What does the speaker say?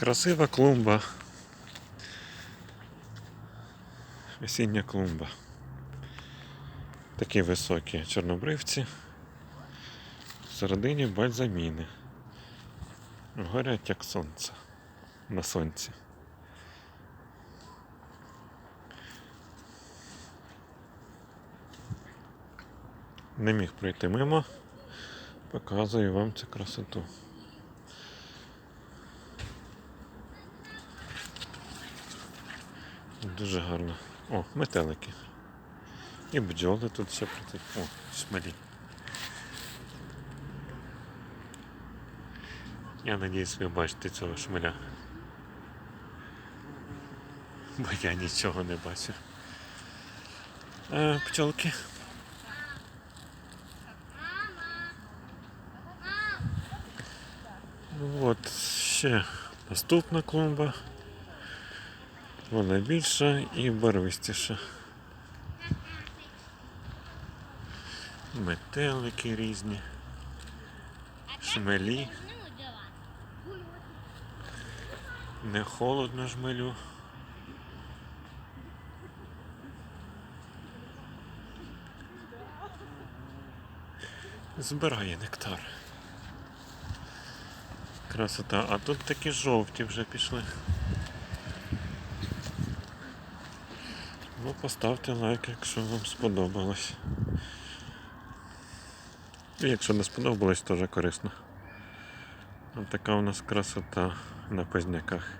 Красива клумба. Осіння клумба. Такі високі чорнобривці. Всередині бальзаміни. Горять як сонце. На сонці. Не міг пройти мимо. Показую вам цю красоту. Дуже гарно. О, метелики. І бджоли тут ще працюють. О, шмалі. Я надіюсь, ви бачите цього шмеля. Бо я нічого не бачу. Е, пчолки. От ще наступна клумба. Вона більша і барвистіша. Метелики різні, шмелі. Не холодно жмелю. Збирає нектар. Красота. А тут такі жовті вже пішли. Ну, поставте лайк, якщо вам сподобалось. І якщо не сподобалось, теж корисно. Така у нас красота на позняках.